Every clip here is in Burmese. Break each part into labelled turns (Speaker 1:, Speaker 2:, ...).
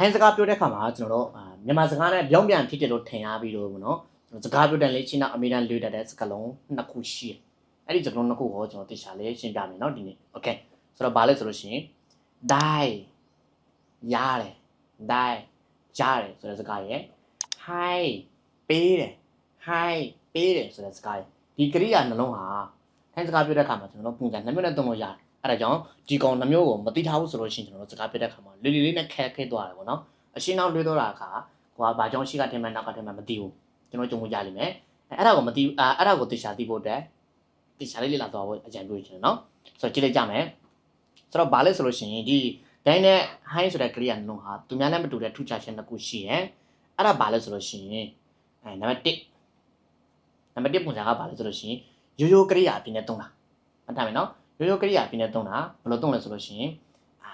Speaker 1: ထိုင်းစကားပြောတဲ့ခါမှာကျွန်တော်တို့အာမြန်မာစကားနဲ့ပြောင်းပြန်ဖြစ်တယ်လို့ထင်ရပြီးတော့ဗောနော်ကျွန်တော်စကားပြောတဲ့လေချင်းတော့အမေရိကန်လွေတတ်တဲ့စကားလုံးနှစ်ခုရှိတယ်အဲ့ဒီစကားလုံးနှစ်ခုကိုကျွန်တော်တေချာလေးရှင်းပြမယ်နော်ဒီနေ့โอเคဆိုတော့ဘာလဲဆိုလို့ရှိရင် die ရတယ် die ရတယ်ဆိုတဲ့စကားရယ် hi ပေးတယ် hi ပေးတယ်ဆိုတဲ့စကားရယ်ဒီကရိယာနှလုံးဟာထိုင်းစကားပြောတဲ့ခါမှာကျွန်တော်တို့ပုံစံနှစ်မျိုးနဲ့သုံးလို့ရတယ် အဲ့ဒါကြောင့်ဒီကောင်နှမျိုးကိုမသိထားဘူးဆိုလို့ရှိရင်ကျွန်တော်တို့စကားပြောတဲ့ခါမှာလေးလေးလေးနဲ့ခဲခဲသွားတယ်ပေါ့နော်အရှင်းနောက်လွှဲတော့တာအခါကိုကဘာကြောင့်ရှိကထင်မှန်းနောက်ကထင်မှန်းမသိဘူးကျွန်တော်ကြုံလို့ရလိမ့်မယ်အဲ့ဒါကိုမသိအာအဲ့ဒါကိုသိချာသိဖို့အတွက်သိချာလေးလေးလာသွားဖို့အကြံပြုချင်တယ်နော်ဆိုတော့ကြည့်လိုက်ကြမယ်ဆိုတော့ဘာလဲဆိုလို့ရှိရင်ဒီဒိုင်းနဲ့ high ဆိုတဲ့ကရိယာနှလုံးဟာသူများနဲ့မတူတဲ့ထူးခြားခြင်းတစ်ခုရှိရယ်အဲ့ဒါဘာလဲဆိုလို့ရှိရင်အဲနံပါတ်1နံပါတ်1ပုံစံကဘာလဲဆိုလို့ရှိရင်ရိုးရိုးကရိယာအပြင်နဲ့သုံးတာမှတ်ထားမယ်နော် ရိုးရိုးကရိယာအပြင်နဲ့သုံးတာဘယ်လိုသုံးလဲဆိုလို့ရှိရင်အာ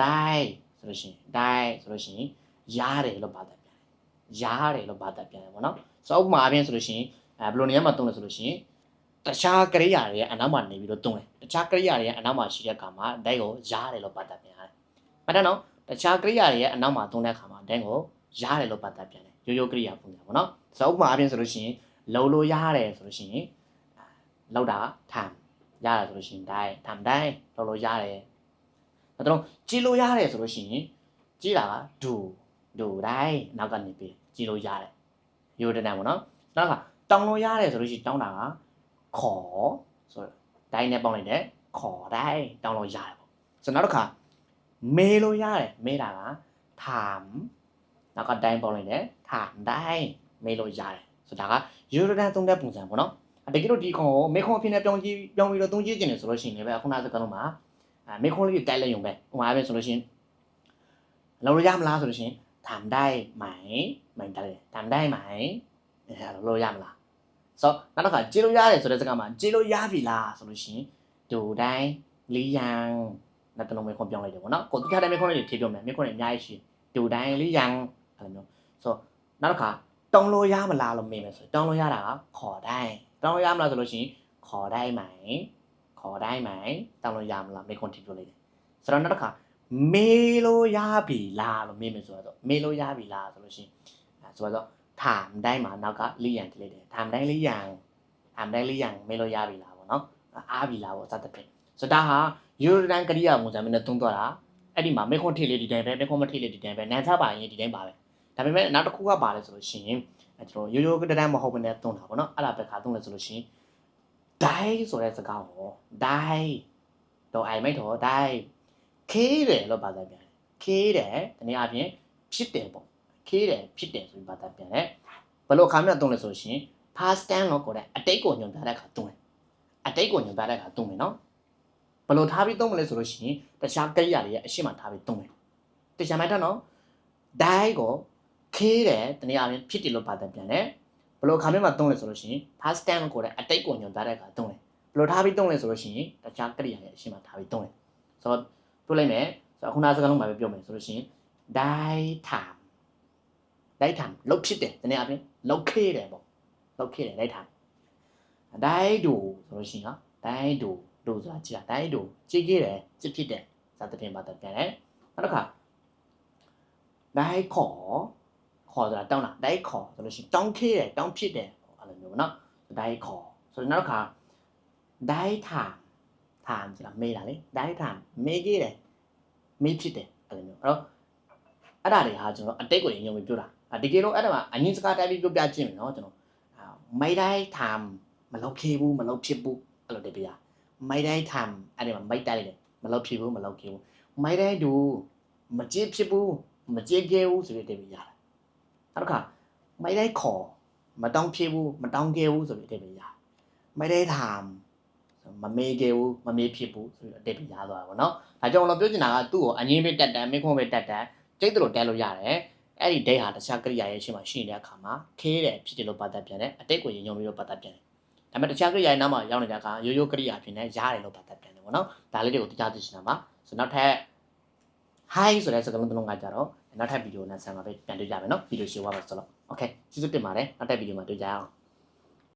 Speaker 1: die ဆိုလို့ရှိရင် die ဆိုလို့ရှိရင်ရားတယ်လို့ဘာသာပြန်တယ်ရားတယ်လို့ဘာသာပြန်တယ်ပေါ့နော်ဆိုတော့ဥပမာအပြင်ဆိုလို့ရှိရင်အဲဘယ်လိုနေရာမှာသုံးလဲဆိုလို့ရှိရင်တခြားကရိယာတွေရဲ့အနောက်မှာနေပြီးတော့သုံးတယ်တခြားကရိယာတွေရဲ့အနောက်မှာရှိတဲ့အခါမှာ die ကိုရားတယ်လို့ဘာသာပြန်ရတယ်မှတ်တယ်နော်တခြားကရိယာတွေရဲ့အနောက်မှာသုံးတဲ့အခါမှာ die ကိုရားတယ်လို့ဘာသာပြန်တယ်ရိုးရိုးကရိယာပုံစံပေါ့နော်ဆိုတော့ဥပမာအပြင်ဆိုလို့ရှိရင်လုံလို့ရတယ်ဆိုလို့ရှိရင်လောက်တာထမ် ရတယ်ဆိုလို့ရှိရင် die ထမ် die လုံလို့ရတယ်အဲ့တော့ကြည်လို့ရတယ်ဆိုလို့ရှိရင်ကြည်တာကဒူဒူ die နောက်ကနေပြီးကြည်လို့ရတယ်ရိုးတဲ့နံပေါ့နော်နောက်ကတောင်းလို့ရတယ်ဆိုလို့ရှိရင်တောင်းတာကခေါ်ဆိုတော့ die နဲ့ပေါင်းလိုက်တယ်ခေါ် die တောင်းလို့ရတယ်ပေါ့ဆိုတော့နောက်တစ်ခါမေးလို့ရတယ်မေးတာကถาม နောက်ကတိုင်းပေါင်းလိုက်တယ်ถามတိုင်းမေးလို့ရတယ်ဆိုတော့ဒါကယူရိုဒန်သုံးတဲ့ပုံစံပေါ့နော်အ တကယ်လို့ဒီခွန်ကိုမေခွန်အဖြစ်နဲ့ပြောင်းကြည့်ပြောင်းပြီးတော့သုံးကြည့်ကျင်တယ်ဆိုလို့ရှိရင်လည်းခုနကစကားလုံးမှာအဲမေခွန်လေးတိုက်လိုက်ရုံပဲဟိုမှာပဲဆိုလို့ရှိရင်လောလို့ရမလားဆိုလို့ရှိရင်ถามได้ไหมမှန်တယ်ถามได้ไหมအဲလောလို့ရမလားဆိုတော့နောက်တစ်ခါကြည့်လို့ရတယ်ဆိုတဲ့စကားမှာကြည့်လို့ရပြီလားဆိုလို့ရှိရင်ဒူတိုင်းလီယန်နောက်တစ်လုံးမေခွန်ပြောင်းလိုက်တယ်ပေါ့နော်ကိုတိထားတဲ့မေခွန်လေးတွေဖြည့်ပြောမယ်မေခွန်တွေအများကြီးရှိဒူတိုင်းလီယန်အဲ့လိုမျိုး ဆိုနောက်တစ်ခါတောင်းလို့ရမလားလို့မေးမယ်ဆိုတောင်းလို့ရတာကခေါ်တိုင်း တောင်းလို့ရမလားဆိုလို့ရှိရင်ခေါ်တိုင်းမိုင်ခေါ်တိုင်းမိုင်တောင်းလို့ရမလားမေးခွန်းထိပြောလိုက်တယ်ဆိုတော့နောက်တစ်ခါမေးလို့ရပြီလားလို့မေးမယ်ဆိုတော့မေးလို့ရပြီလားဆိုလို့ရှိရင်အဲဆိုတော့ถามได้မှာနောက်ကလိယံတိလိုက်တယ်ถามได้လိယံถามได้လိယံမေးလို့ရပြီလားပေါ့နော်အားပြီလားပေါ့စသဖြင့်ဆိုတော့ဒါဟာယူရိုဒန်ကရိယာပုံစံမျိုးနဲ့သုံးတော့တာအဲ့ဒီမှာမေးခွန်းထိလေးဒီတိုင်းပဲမေးခွန်းမထိလေးဒီတိုင်းပဲနန်းစားပါရင်ဒီတိုင်းပါပဲ ဒါပေမဲ့နောက်တစ်ခုကပါလဲဆိုလို့ရှိရင် အဲကျွန်တော်ရိုးရိုးကတန်းမဟုတ်ဘဲနဲ့သုံးတာပေါ့နော်အဲ့ဒါပဲခါသုံးလဲဆိုလို့ရှိရင် die ဆိုတဲ့စကားကို die တော့အိုင်မိတ်တော့ die ခေးတယ်လို့ဘာသာပြန်တယ်ခေးတယ်တနည်းအားဖြင့်ဖြစ်တယ်ပေါ့ခေးတယ်ဖြစ်တယ်ဆိုပြီးဘာသာပြန်တယ်ဘယ်လိုခါမျိုးသုံးလဲဆိုလို့ရှိရင် past tense လို့ခေါ်တဲ့အတိတ်ကိုညွှန်ပြတဲ့အခါသုံးတယ်အတိတ်ကိုညွှန်ပြတဲ့အခါသုံးမယ်နော်ဘယ်လိုထားပြီးသုံးမလဲဆိုလို့ရှိရင်တခြားကိရိယာတွေရဲ့အရှိမထားပြီးသုံးတယ်တရားမှတ်တော့နော် die ကို ခေးတယ်တနည်းအားဖြင့်ဖြစ်တယ်လို့ပါတယ်ပြန်တယ်ဘယ်လိုခါမျိုးမှာသုံးလဲဆိုလို့ရှိရင် past tense ကိုလည်းအတိတ်ကိုညွှန်ပြတဲ့အခါသုံးတယ်ဘယ်လိုထားပြီးသုံးလဲဆိုလို့ရှိရင်တခြားကရိယာရဲ့အရှင်းမှာထားပြီးသုံးတယ်ဆိုတော့ပြောလိုက်မယ်ဆိုတော့ခုနစကားလုံးမှာပဲပြောမယ်ဆိုလို့ရှိရင် die time die time လောက်ဖြစ်တယ်တနည်းအားဖြင့်လောက်ခေးတယ်ပေါ့လောက်ခေးတယ် die time die do ဆိုလို့ရှိရင်နော် die do do ဆိုတာကြည့်တာ die do ကြည့်ခဲ့တယ်ကြည့်ဖြစ်တယ်စသဖြင့်ပါတယ်ပြန်တယ်နောက်တစ်ခါ die ခေါ် ခေါ်ဆိုတာတောင်းတာ die ခေါ်ဆိုလို့ရှိရင်တောင်းခေးတယ်တောင်းဖြစ်တယ်အဲ့လိုမျိုးပေါ့နော် die ခေါ်ဆိုတော့နောက်တစ်ခါ die time time ဆိုတာမေးတာလေ die time မေးခဲ့တယ်မေးဖြစ်တယ်အဲ့လိုမျိုးအဲ့တော့အဲ့ဒါတွေဟာကျွန်တော်အတိတ်ကိုရင်ညုံပြီးပြောတာအတကယ်လို့အဲ့ဒါမှာအငင်းစကားတိုက်ပြီးပြောပြခြင်းမယ်နော်ကျွန်တော်မိုက်တိုင်း time မလောက်ခေဘူးမလောက်ဖြစ်ဘူးအဲ့လိုတပြားမိုက်တိုင်း time အဲ့ဒီမှာမိုက်တိုက်တယ်မလောက်ဖြစ်ဘူးမလောက်ခေဘူးမိုက်တိုင်းဒူမကြည့်ဖြစ်ဘူးမကြည့်ခဲ့ဘူးဆိုပြီးတပြား နောက်တစ်ခါမိုက်တိုင်းခေါ်မတောင်းဖြစ်ဘူးမတောင်းခဲ့ဘူးဆိုပြီးတပြားမိုက်တိုင်း time မမေးခဲ့ဘူးမမေးဖြစ်ဘူးဆိုပြီးအတိတ်ပြရသွားတာပေါ့နော်ဒါကြောင့်เราပြောချင်တာကသူ့ကိုအငင်းပဲတက်တက်မေခွန်းပဲတက်တက်ကျိတ်တယ်လို့တက်လို့ရတယ်အဲ့ဒီ date ဟာတခြားကရိယာရဲ့ရှေ့မှာရှိနေတဲ့အခါမှာခေးတယ်ဖြစ်တယ်လို့ပတ်သက်ပြန်တယ်အတိတ်ကိုရင်ညုံပြီးတော့ပတ်သက်ပြန်တယ်ဒါပေမဲ့တခြားကရိယာရဲ့နောက်မှာရောက်နေတဲ့အခါရိုးရိုးကရိယာဖြစ်နေရတယ်လို့ပတ်သက်ပြန်တယ်ပေါ့နော်ဒါလေးတွေကိုတရားသိချင်တာပါဆိုနောက်ထပ် hi ဆိုတဲ့စကားလုံးတစ်လုံးကကြတော့ နောက်ထပ်ဗီဒီယိုနဲ့ဆံမှာပဲပြန်တွေ့ကြမယ်နော်ဗီဒီယိုရှင်းသွားပါဆိုတော့ okay ကျေးဇူးတင်ပါတယ်နောက်ထပ်ဗီဒီယိုမှာတွေ့ကြအောင်